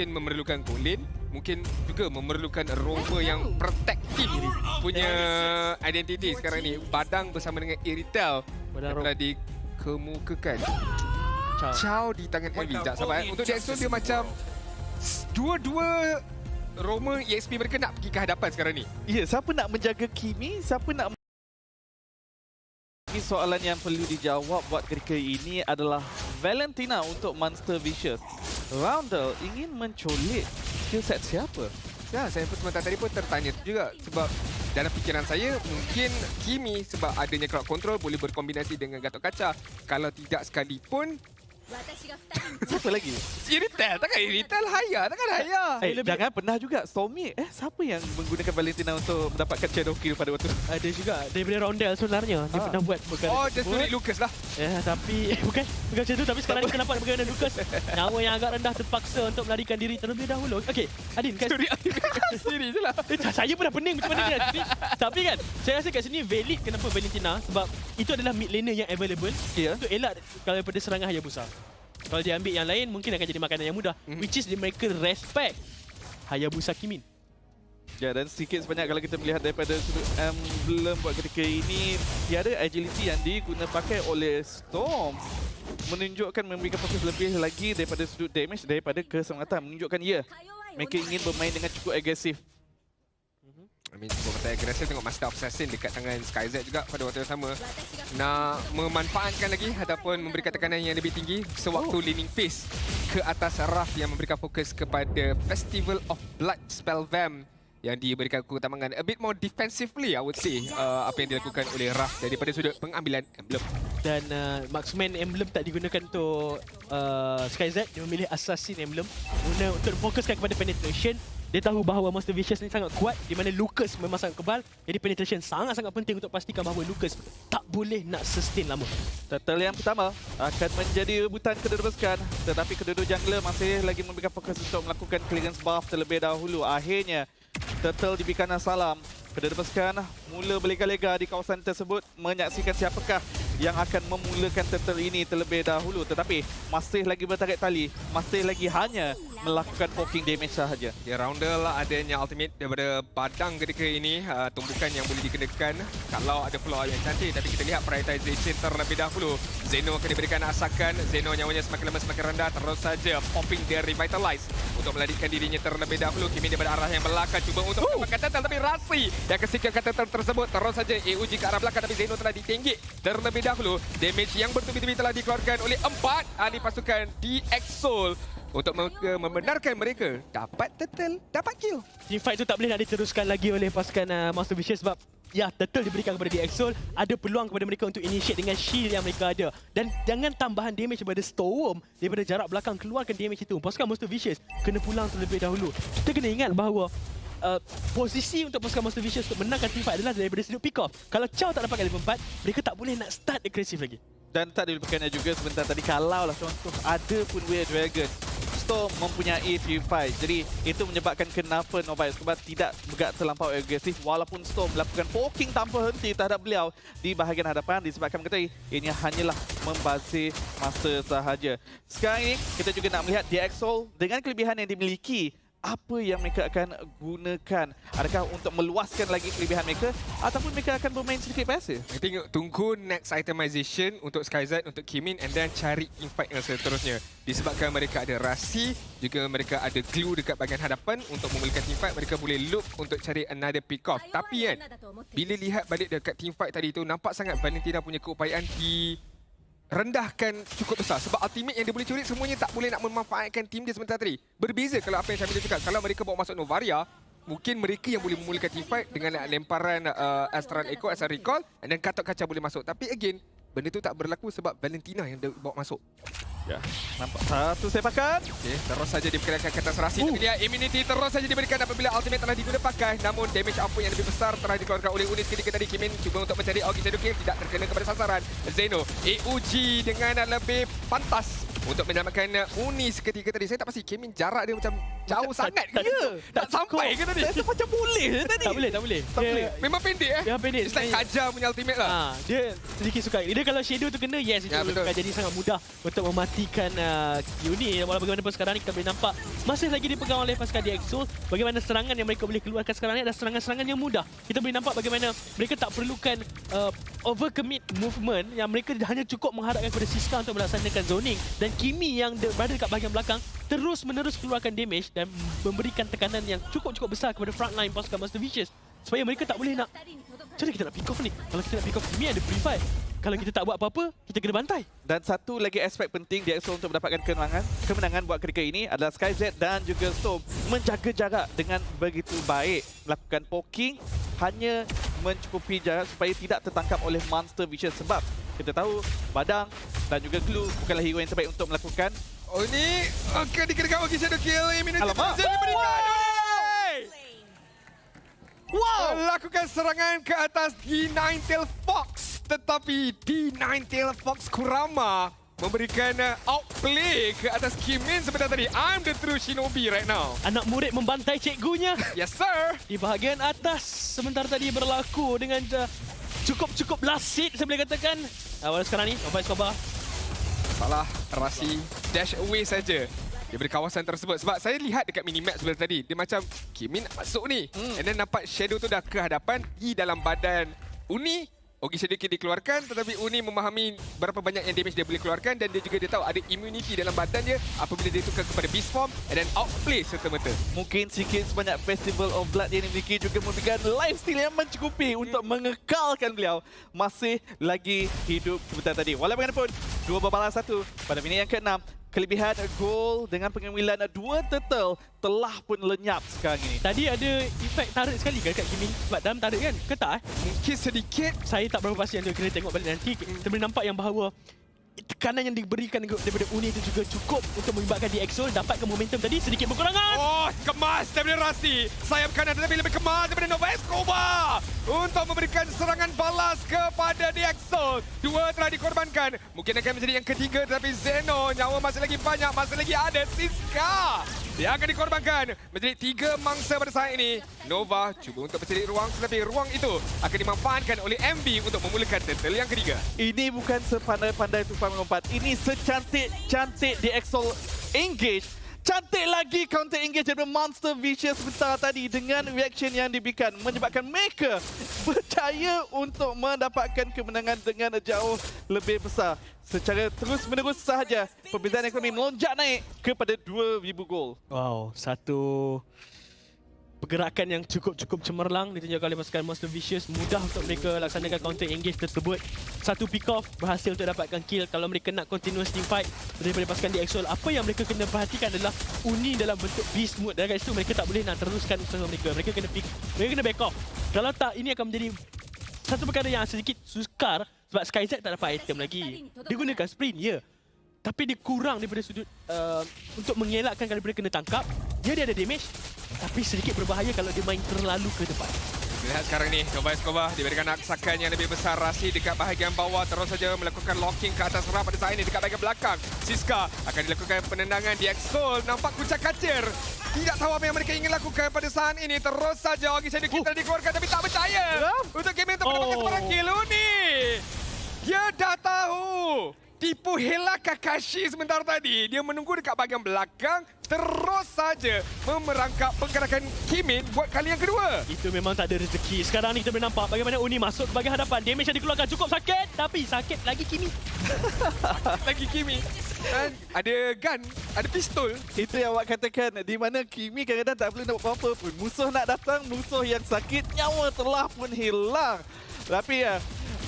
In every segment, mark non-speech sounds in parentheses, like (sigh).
mungkin memerlukan Colin, mungkin juga memerlukan rover yang protektif punya identiti sekarang ni. Badang bersama dengan Iritel Badang telah dikemukakan. Ciao. Chow di tangan Envy. Sekejap sabar. eh. Untuk Dexo dia macam dua-dua Roma EXP mereka nak pergi ke hadapan sekarang ni. Ya, siapa nak menjaga Kimi? Siapa nak ini soalan yang perlu dijawab buat ketika ini adalah Valentina untuk Monster Vicious. Roundel ingin mencolik skill set siapa? Ya, saya pun sebentar tadi pun tertanya juga sebab dalam fikiran saya mungkin Kimi sebab adanya crowd control boleh berkombinasi dengan Gatot Kaca. Kalau tidak sekalipun Siapa lagi? Iritel takkan Iritel Haya takkan Haya. Eh, lebih- jangan pernah juga Stormy. Eh, siapa yang menggunakan Valentina untuk mendapatkan shadow kill pada waktu Ada juga daripada Rondel sebenarnya dia Ah. pernah buat perkara Oh, dia sulit Lucas lah. Ya, tapi (laughs) eh, bukan bukan macam tu tapi sekarang ni kenapa dengan Lucas nyawa yang agak rendah terpaksa untuk melarikan diri terlebih dahulu. Okey, Adin kan Story sendiri je lah. Eh, saya pun dah pening macam mana kan sini. Tapi kan, saya rasa kat sini valid kenapa Valentina sebab itu adalah mid laner yang available Ya. untuk elak kalau daripada serangan Hayabusa. Kalau dia ambil yang lain mungkin akan jadi makanan yang mudah. Mhm. which is dia mereka respect Hayabusa Kimin. Ya dan sedikit sebanyak kalau kita melihat daripada sudut emblem buat ketika ini tiada agility yang diguna pakai oleh Storm. Menunjukkan memberikan fokus lebih lagi daripada sudut damage daripada keselamatan. Menunjukkan ya mereka ingin bermain dengan cukup agresif I mean, cuba kata agresif tengok Master Assassin dekat tangan SkyZ juga pada waktu yang sama. Nak memanfaatkan lagi ataupun memberikan tekanan yang lebih tinggi sewaktu oh. leaning phase ke atas Raf yang memberikan fokus kepada Festival of Blood Spell Vamp yang diberikan keutamaan a bit more defensively I would say uh, apa yang dilakukan oleh Raf daripada sudut pengambilan emblem. Dan uh, marksman emblem tak digunakan untuk uh, SkyZ Dia memilih assassin emblem Guna untuk fokuskan kepada penetration Dia tahu bahawa Monster Vicious ni sangat kuat Di mana Lucas memang sangat kebal. Jadi penetration sangat-sangat penting untuk pastikan bahawa Lucas Tak boleh nak sustain lama. Turtle yang pertama akan menjadi rebutan kedua-dua pasukan tetapi kedua-dua jungler masih lagi memberikan fokus untuk melakukan clearance buff terlebih dahulu. Akhirnya Turtle diberikan salam. Kedua-dua pasukan mula berlega-lega di kawasan tersebut. Menyaksikan siapakah yang akan memulakan Turtle ini terlebih dahulu. Tetapi masih lagi bertarik tali, masih lagi hanya melakukan poking damage sahaja. Dia rounder lah adanya ultimate daripada Badang ketika ini. Uh, tumbukan yang boleh dikenakan. Kalau ada floor yang cantik tapi kita lihat prioritization terlebih dahulu. Zeno akan diberikan asakan. Zeno nyawanya semakin lama semakin rendah terus saja popping dia revitalize. Untuk melarikan dirinya terlebih dahulu Kimi daripada arah yang belakang. Cuba untuk mendapatkan tetel tapi Rasi yang kesikirkan tetel tersebut terus saja EUG ke arah belakang tapi Zeno telah ditinggik terlebih dahulu. Damage yang bertubi-tubi telah dikeluarkan oleh empat. Ahli pasukan di Exol untuk me- membenarkan mereka dapat tetel, dapat kill. Teamfight tu tak boleh nak diteruskan lagi oleh pasukan uh, Monster Vicious sebab Ya, Turtle diberikan kepada DXOL Ada peluang kepada mereka untuk initiate dengan shield yang mereka ada. Dan jangan tambahan damage daripada Storm Daripada jarak belakang, keluarkan damage itu. Pasukan Monster Vicious kena pulang terlebih dahulu. Kita kena ingat bahawa uh, Posisi untuk pasukan Monster Vicious untuk menangkan teamfight adalah daripada sudut pick off. Kalau Chow tak dapatkan level 4 Mereka tak boleh nak start agresif lagi Dan tak dilupakannya juga sebentar tadi kalau lah contoh ada pun Weird Dragon. Storm mempunyai purify jadi itu menyebabkan kenapa Novice sebab tidak bergerak terlampau agresif walaupun Storm melakukan poking tanpa henti terhadap beliau di bahagian hadapan. Disebabkan kata ini hanyalah membazir masa sahaja. Sekarang ini kita juga nak melihat DXOL dengan kelebihan yang dimiliki apa yang mereka akan gunakan adakah untuk meluaskan lagi kelebihan mereka ataupun mereka akan bermain sedikit passive I think tunggu next itemization untuk SkyZ, untuk Kimin and then cari infight yang seterusnya. Disebabkan mereka ada rasi, juga mereka ada glue dekat bahagian hadapan untuk memulakan teamfight, mereka boleh look untuk cari another pick off. Tapi kan, bila lihat balik dekat teamfight tadi tu, nampak sangat Valentina punya keupayaan di rendahkan cukup besar sebab ultimate yang dia boleh curi semuanya tak boleh nak memanfaatkan tim dia sebentar tadi. Berbeza kalau apa yang Syamil cakap. Kalau mereka bawa masuk Novaria, mungkin mereka yang boleh memulakan team fight dengan lemparan uh, Astral Echo, Astral Recall dan Katok Kaca boleh masuk. Tapi again, benda tu tak berlaku sebab Valentina yang dia bawa masuk. Ya nampak satu sepakan Okay, terus saja diperkirakan ke atas Rasi. Tapi lihat immunity terus saja diberikan apabila ultimate telah diguna pakai. Namun damage apa yang lebih besar telah dikeluarkan oleh Unis ketika tadi Kimin cuba untuk mencari Augie Shadow Kill. Tidak terkena kepada sasaran. Zeno, EUG dengan lebih pantas untuk menyelamatkan Uni seketika tadi. Saya tak pasti Kimin jarak dia macam jauh Tak- sangat tak- ke? tak- Tak, sampai ke tadi? Rasa macam boleh je tadi. Tak boleh, tak boleh. Tak Dia- boleh. Memang pendek eh? Dia pendek. It's like Kaja punya ultimate lah. Ah, dia sedikit suka. Dia kalau shadow tu kena, yes, Ya, itu betul. jadi sangat mudah untuk mematikan uh, Uni. Walau bagaimanapun sekarang ni kita boleh nampak masih lagi dipegang oleh pasukan DXO. Bagaimana serangan yang mereka boleh keluarkan sekarang ni adalah serangan-serangan yang mudah. Kita boleh nampak bagaimana mereka tak perlukan uh, overcommit movement yang mereka hanya cukup mengharapkan kepada Siska untuk melaksanakan zoning dan Kimi yang berada dekat bahagian belakang terus menerus keluarkan damage dan memberikan tekanan yang cukup-cukup besar kepada frontline pasukan Master Vicious supaya mereka tak boleh nak macam mana kita nak pick off ni? Kalau kita nak pick off Kimi ada free fight. Kalau kita tak buat apa-apa, kita kena bantai. Dan satu lagi aspek penting di EXO untuk mendapatkan kemenangan, kemenangan buat ketika ini adalah SkyZ dan juga Storm menjaga jarak dengan begitu baik. Melakukan poking hanya mencukupi jarak supaya tidak tertangkap oleh Monster Vicious sebab kita tahu Badang dan juga Glue bukanlah hero yang terbaik untuk melakukan Oh ni akan dikenakan bagi Shadow Kill. Immunity Alamak. Diberikan. Wow! Lakukan serangan ke atas D9 Tail Fox. Tetapi D9 Tail Fox Kurama memberikan uh, outplay ke atas Kimin sebentar tadi. I'm the true shinobi right now. Anak murid membantai cikgunya Yes sir. di bahagian atas. Sebentar tadi berlaku dengan uh, cukup-cukup lasit saya boleh katakan. Awal sekarang ni, Nova Escobar. Salah Rasi dash away saja daripada kawasan tersebut sebab saya lihat dekat minimap sebelah tadi dia macam Kimin masuk ni hmm. and then nampak shadow tu dah ke hadapan di dalam badan Uni Ogi sedikit dikeluarkan tetapi Uni memahami berapa banyak yang damage dia boleh keluarkan dan dia juga dia tahu ada immunity dalam badan dia apabila dia tukar kepada beast form and then outplay serta-merta. mungkin sikit sebanyak Festival of Blood yang dimiliki juga memberikan lifestyle yang mencukupi untuk mengekalkan beliau masih lagi hidup sebentar tadi. Walau bagaimanapun, dua berbalas satu pada minit yang ke-6. Kelebihan gol dengan pengambilan dua turtle telah pun lenyap sekarang ini. Tadi ada efek tarik sekali ke dekat Kimin? Sebab dalam tarik kan? Ke tak eh? Mungkin sedikit Saya tak berapa pasti yang kena tengok balik nanti. Kita boleh nampak yang bahawa tekanan yang diberikan daripada Uni itu juga cukup untuk mengibatkan DXO dapatkan momentum tadi sedikit berkurangan. Oh, kemas daripada Rasi. Sayap kanan tetapi lebih kemas daripada Nova Escobar. Untuk memberikan serangan balas kepada DXO. Dua telah dikorbankan. Mungkin akan menjadi yang ketiga tetapi Zeno nyawa masih lagi banyak. Masih lagi ada Siska. Dia akan dikorbankan. Menjadi tiga mangsa pada saat ini. Nova cuba untuk mencari ruang tetapi ruang itu akan dimanfaatkan oleh MV untuk memulakan turtle yang ketiga. Ini bukan sepandai-pandai tumpang melompat. Ini secantik-cantik di Exol engage. Cantik lagi counter engage daripada Monster Vicious sebentar tadi dengan reaction yang diberikan menyebabkan mereka percaya untuk mendapatkan kemenangan dengan jauh lebih besar. Secara terus-menerus sahaja, perbezaan ekonomi melonjak naik kepada 2000 gol. Wow, satu pergerakan yang cukup-cukup cemerlang ditunjukkan oleh pasukan Monster Vicious. Mudah untuk mereka laksanakan counter engage tersebut. Satu pick off berhasil untuk dapatkan kill. Kalau mereka nak continuous team fight daripada pasukan DXL apa yang mereka kena perhatikan adalah uni dalam bentuk beast mode. Dan kat situ mereka tak boleh nak teruskan usaha mereka. Mereka kena pick mereka kena back off. Kalau tak ini akan menjadi satu perkara yang sedikit sukar sebab SkyZ tak dapat item lagi. Dia gunakan sprint ya. Tapi dia kurang daripada sudut uh, untuk mengelakkan kalau mereka kena tangkap. Dia dia ada damage tapi sedikit berbahaya kalau dia main terlalu ke depan. Lihat sekarang ni, Nova Escobar diberikan aksakan yang lebih besar. Rasi dekat bahagian bawah terus saja melakukan locking ke atas ramp pada saat ini dekat bahagian belakang. Siska akan dilakukan penendangan di Exol. Nampak kucak kacir. Tidak tahu apa yang mereka ingin lakukan pada saat ini. Terus saja Ogi Shadow kita dikeluarkan tapi tak percaya. Untuk game untuk mendapatkan Oh. sebarang kill ni. Dia dah tahu. Tipu Hela Kakashi sebentar tadi. Dia menunggu dekat bahagian belakang. Terus saja memerangkap pergerakan Kimin buat kali yang kedua. Itu memang tak ada rezeki. Sekarang ni kita boleh nampak bagaimana Uni masuk ke bahagian hadapan. Damage yang dikeluarkan cukup sakit tapi sakit lagi Kimi. (laughs) lagi Kimi. Dan ada gun, ada pistol. Itu yang awak katakan di mana Kimi kadang-kadang tak perlu nak buat apa-apa pun. Musuh nak datang, musuh yang sakit, nyawa telah pun hilang. Tapi ya,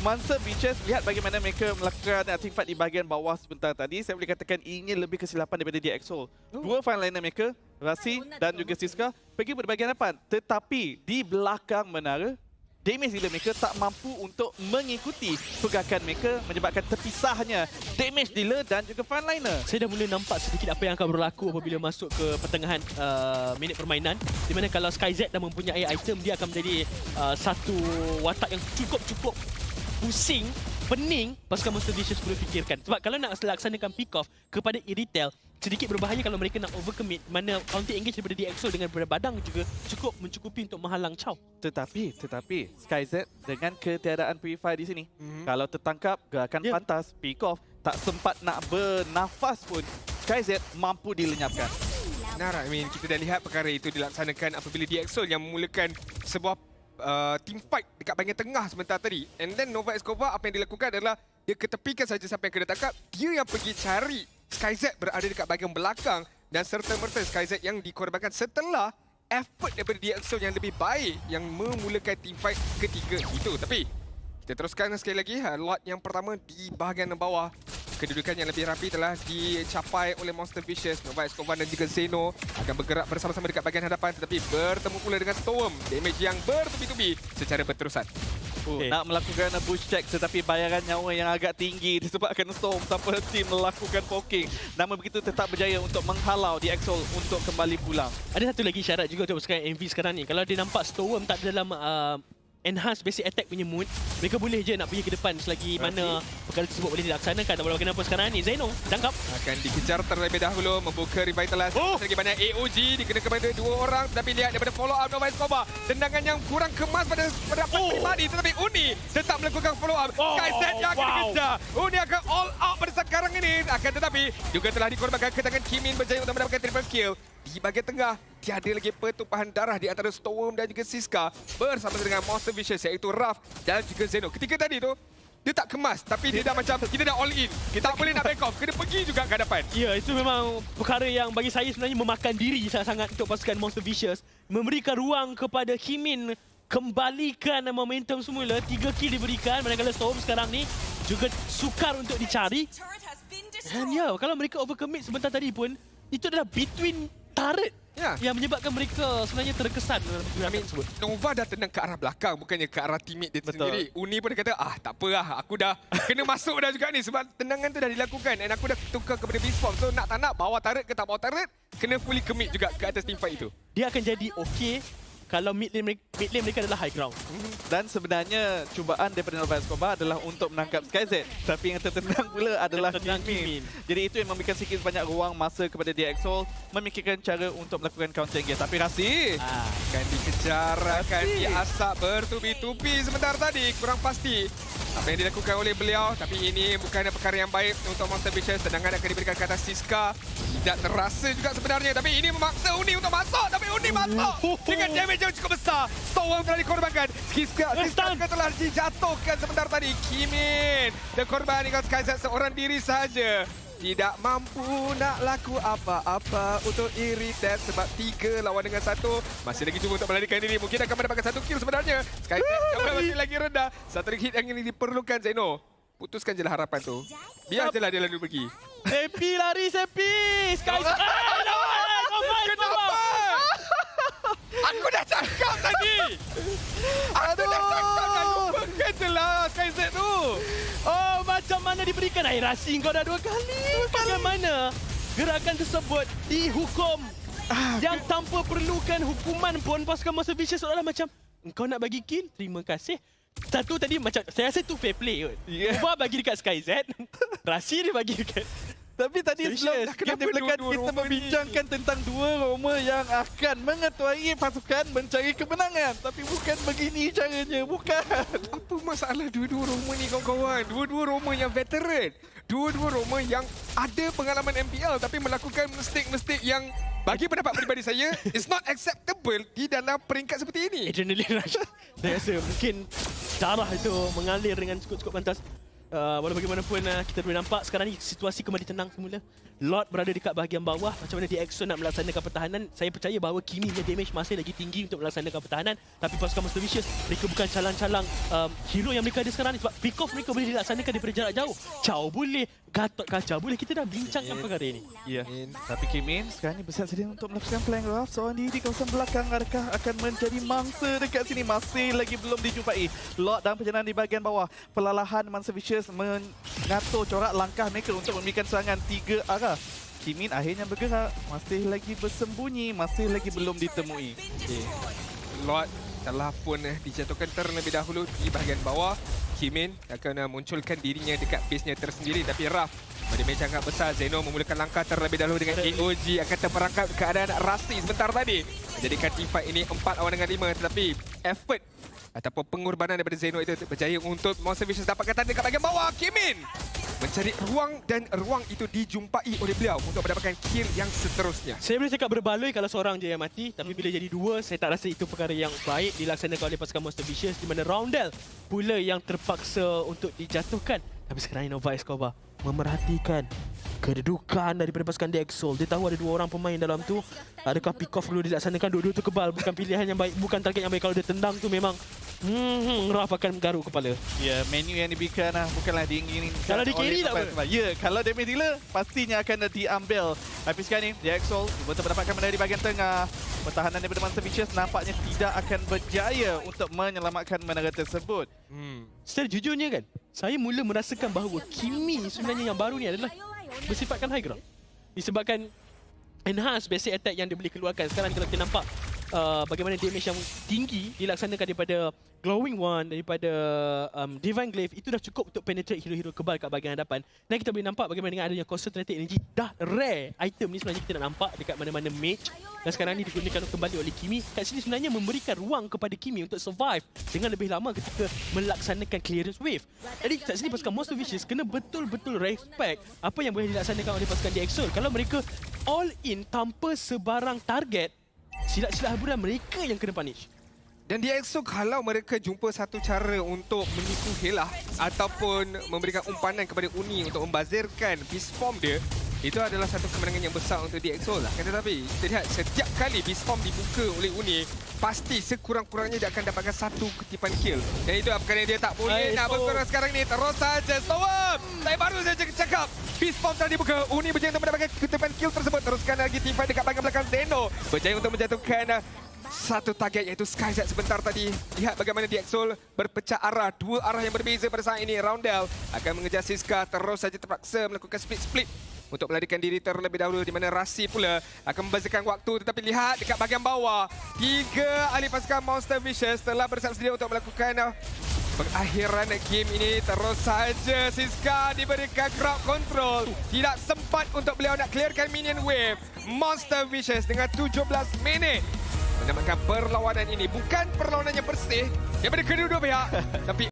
Monster Beaches lihat bagaimana mereka melakukan team fight di bahagian bawah sebentar tadi. Saya boleh katakan ini lebih kesilapan daripada DXO. Dua frontliner mereka, Rasi dan juga Siska pergi pada bahagian depan. Tetapi di belakang menara, damage dealer mereka tak mampu untuk mengikuti pergerakan mereka menyebabkan terpisahnya damage dealer dan juga frontliner. Saya dah mula nampak sedikit apa yang akan berlaku apabila masuk ke pertengahan uh, minit permainan di mana kalau SkyZ dah mempunyai item dia akan menjadi uh, satu watak yang cukup-cukup pusing pening pasukan Monster Vicious perlu fikirkan. Sebab kalau nak laksanakan pick off kepada Iritel, sedikit berbahaya kalau mereka nak overcommit mana counter engage daripada DXO dengan daripada badang juga cukup mencukupi untuk menghalang Chow. Tetapi, tetapi SkyZ dengan ketiadaan Purify di sini, Mhm. kalau tertangkap gerakan Ya. pantas, pick off, tak sempat nak bernafas pun, SkyZ mampu dilenyapkan. Benar, I mean, kita dah lihat perkara itu dilaksanakan apabila DXO yang memulakan sebuah uh, team fight dekat bahagian tengah sebentar tadi. And then Nova Escobar apa yang dilakukan adalah dia ketepikan saja sampai yang kena tangkap. Dia yang pergi cari SkyZ berada dekat bahagian belakang dan serta-merta SkyZ yang dikorbankan setelah effort daripada DXO yang lebih baik yang memulakan team fight ketiga itu. Tapi kita teruskan sekali lagi ha, lot yang pertama di bahagian bawah. Kedudukan yang lebih rapi telah dicapai oleh Monster Vicious. Nova Escobar dan juga Zeno akan bergerak bersama-sama dekat bahagian hadapan tetapi bertemu pula dengan Storm. Damage yang bertubi-tubi secara berterusan. Oh, Okay. Nak melakukan bush check tetapi bayaran nyawa yang agak tinggi (laughs) disebabkan Storm tanpa tim melakukan poking. Namun begitu tetap berjaya untuk menghalau di Exol untuk kembali pulang. Ada satu lagi syarat juga untuk pasukan MV sekarang ni. Kalau dia nampak Storm tak ada dalam uh, enhance basic attack punya mood, mereka boleh je nak pergi ke depan selagi mana perkara tersebut boleh dilaksanakan. Tak boleh kenapa sekarang ni. Zeno, tangkap. Akan dikejar terlebih dahulu membuka revitalize. Oh! Lagi banyak AOG dikenakan kepada dua orang tetapi lihat daripada follow up Nova Escobar. Tendangan yang kurang kemas pada pendapat Oh! pribadi tetapi Uni tetap melakukan follow up. Oh, Skyset yang akan wow. dikejar. Uni akan all out pada sekarang ini. Akan tetapi juga telah dikorbankan ke tangan Kimin berjaya untuk mendapatkan triple kill. Di bahagian tengah, tiada lagi pertumpahan darah di antara Storm dan juga Siska bersama dengan Monster Vicious iaitu Raf dan juga Zeno. Ketika tadi tu, dia tak kemas tapi dia dah macam kita dah all in. Kita tak boleh nak back off. Kena pergi juga ke hadapan. Ya, itu memang perkara yang bagi saya sebenarnya memakan diri sangat-sangat untuk pasukan Monster Vicious. Memberikan ruang kepada Kimin kembalikan momentum semula. Tiga kill diberikan manakala Storm sekarang ni juga sukar untuk dicari. Dan ya, kalau mereka overcommit sebentar tadi pun, itu adalah between turret Ya. yang menyebabkan mereka sebenarnya terkesan dalam gerakan tersebut. Nova dah tendang ke arah belakang bukannya ke arah teammate dia Betul. sendiri. Uni pun dia kata, ah tak apa lah, aku dah (laughs) kena masuk dah juga ni sebab tendangan tu dah dilakukan dan aku dah tukar kepada Beast Form. So nak tak nak, bawa turret ke tak bawa turret, kena fully commit juga ke atas team fight itu. Dia akan jadi okey kalau mid lane, mereka, mid lane mereka adalah high ground. Dan sebenarnya cubaan daripada Nova Escobar adalah untuk menangkap SkyZ. Tapi yang tertendang pula (laughs) adalah Kimin. Jadi itu yang memberikan sikit banyak ruang masa kepada DXO memikirkan cara untuk melakukan counter engage. Tapi Rasi, Ah. Akan dikejar, akan diasap bertubi-tubi sebentar tadi. Kurang pasti apa yang dilakukan oleh beliau. Tapi ini bukan perkara yang baik untuk Monster Vicious. Tendangan akan diberikan ke atas Siska. Tidak terasa juga sebenarnya. Tapi ini memaksa Uni untuk masuk. Tapi Uni masuk dengan damage yang cukup besar. Storm telah dikorbankan. Siska, Siska telah dijatuhkan sebentar tadi. Kimin dan korban dengan Skyset seorang diri saja. Tidak mampu nak laku apa-apa untuk Iritet sebab tiga lawan dengan satu. Masih lagi cuba untuk melarikan diri. Mungkin akan mendapatkan satu kill sebenarnya. Jauh masih lagi rendah. Satu hit yang ini diperlukan Zeno. Putuskan je lah harapan tu. Biar je lah dia lalu pergi. Sepi lari, Sepi! Sky... Ah, lawan! Lawan! Kenapa? Aku dah cakap tadi. Aku dah cakap dah lupakan je lah Skyset tu. Oh, mana diberikan air rasi kau dah dua kali? Bagaimana gerakan tersebut dihukum yang tanpa perlukan hukuman pun pasukan Monster Vicious seolah macam kau nak bagi kill? Terima kasih. Satu tadi macam saya rasa tu fair play kot. Ya. Ubah bagi dekat SkyZ. (laughs) Rasi dia bagi dekat tapi tadi sebelum dimulakan dua-dua kita Roma membincangkan tentang dua Roma yang akan mengetuai pasukan mencari kemenangan. Tapi bukan begini caranya, bukan. Apa masalah dua-dua Roma ni kawan-kawan? Dua-dua Roma yang veteran. Dua-dua Roma yang ada pengalaman MPL tapi melakukan mistake-mistake yang bagi pendapat peribadi saya is not acceptable di dalam peringkat seperti ini. adrenaline rush. Saya rasa mungkin darah itu mengalir dengan cukup-cukup pantas. Uh, walau bagaimanapun uh, kita boleh nampak sekarang ni situasi kembali tenang semula. Lord berada dekat bahagian bawah. Macam mana DXO nak melaksanakan pertahanan. Saya percaya bahawa Kimi punya damage masih lagi tinggi untuk melaksanakan pertahanan. Tapi pasukan Monster Vicious, mereka bukan calang-calang um, hero yang mereka ada sekarang ni. Sebab pick off mereka boleh dilaksanakan daripada jarak jauh. Chow boleh, Gatot Kaca boleh. Kita dah bincangkan perkara ini. Ya. Tapi Kimin sekarang ni bersiap sedia untuk melakukan flank rough. Seorang diri di kawasan belakang adakah akan menjadi mangsa dekat sini? Masih lagi belum dijumpai. Lot dalam perjalanan di bahagian bawah. Perlahan Monster Vicious mengatur corak langkah mereka untuk memberikan serangan tiga arah. Kimin akhirnya bergerak. Masih lagi bersembunyi. Masih lagi belum ditemui. Lord telah pun eh, dijatuhkan terlebih dahulu di bahagian bawah. Kimin akan uh, munculkan dirinya dekat base-nya tersendiri tapi Raf pada sangat besar Zeno memulakan langkah terlebih dahulu dengan AOG akan terperangkap keadaan Rasti sebentar tadi menjadikan team fight ini 4 lawan dengan 5 tetapi effort ataupun pengorbanan daripada Zeno itu berjaya untuk Monster Vicious dapatkan tanda dekat bahagian bawah. Kimin mencari ruang dan ruang itu dijumpai oleh beliau untuk mendapatkan kill yang seterusnya. Saya boleh cakap berbaloi kalau seorang je yang mati Tapi bila jadi dua, saya tak rasa itu perkara yang baik Dilaksanakan oleh pasukan Monster Vicious Di mana Roundel pula yang terpaksa untuk dijatuhkan. Tapi sekarang Innova Escobar memerhatikan kedudukan daripada pasukan DXOL Dia tahu ada dua orang pemain dalam tu Adakah pick off perlu dilaksanakan Dua-dua tu kebal Bukan pilihan yang baik Bukan target yang baik Kalau dia tendang tu memang Hmm, Raf akan garuk kepala Ya, menu yang diberikan lah bukanlah diinginkan Kalau di carry tak pemain. Ya, kalau damage dealer pastinya akan diambil. Tapi sekarang ni, DXOL betul mendapatkan medali di bahagian tengah. Pertahanan daripada Monster Vicious nampaknya tidak akan berjaya untuk menyelamatkan menara tersebut. hmm. Secara jujurnya kan Saya mula merasakan bahawa Kimi sebenarnya yang baru ni adalah Bersifatkan high ground. Disebabkan Enhanced basic attack yang dia boleh keluarkan. Sekarang kalau kita nampak uh, Bagaimana damage yang tinggi Dilaksanakan daripada Glowing One Daripada um, Divine Glaive Itu dah cukup untuk penetrate hero-hero kebal kat bahagian hadapan. Dan kita boleh nampak bagaimana dengan adanya Concentrated Energy. Dah rare item ni sebenarnya kita nak nampak Dekat mana-mana mage. Dan sekarang ni digunakan kembali oleh Kimi. Kat sini sebenarnya memberikan ruang kepada Kimi Untuk survive Dengan lebih lama ketika Melaksanakan clearance wave. Jadi kat sini pasukan Monster Vicious Kena betul-betul respect Apa yang boleh dilaksanakan oleh pasukan DXL Kalau mereka all in tanpa sebarang target Silap-silap hiburan mereka yang kena punish Dan di EXO kalau mereka jumpa satu cara untuk menipu Helah ataupun memberikan umpanan kepada Uni untuk membazirkan Beast Form dia, itu adalah satu kemenangan yang besar untuk DXO lah. Kan tetapi, kita lihat setiap kali Beast Form dibuka oleh Uni, pasti sekurang-kurangnya dia akan dapatkan satu ketipan kill. Dan itu apa yang dia tak boleh Hai, nak berkurang sekarang ni. Terus saja Storm! Saya baru saja cakap, Beast Form telah dibuka. Uni berjaya untuk mendapatkan ketipan kill tersebut. Teruskan lagi team fight dekat bahagian belakang Zeno. Berjaya untuk menjatuhkan uh, satu target iaitu Skyzet sebentar tadi. Lihat bagaimana Diaxol berpecah arah. Dua arah yang berbeza pada saat ini. Roundel akan mengejar Siska. Terus saja terpaksa melakukan split-split untuk melarikan diri terlebih dahulu di mana Rasi pula akan membazirkan waktu. Tetapi lihat dekat bahagian bawah tiga ahli pasukan Monster Vicious telah bersiap sedia untuk melakukan pengakhiran game ini. Terus saja Siska diberikan crowd control. Tidak sempat untuk beliau nak clearkan minion wave Monster Vicious dengan 17 minit. Menamakan perlawanan ini. Bukan perlawanan yang bersih daripada kedua-dua pihak (laughs) tapi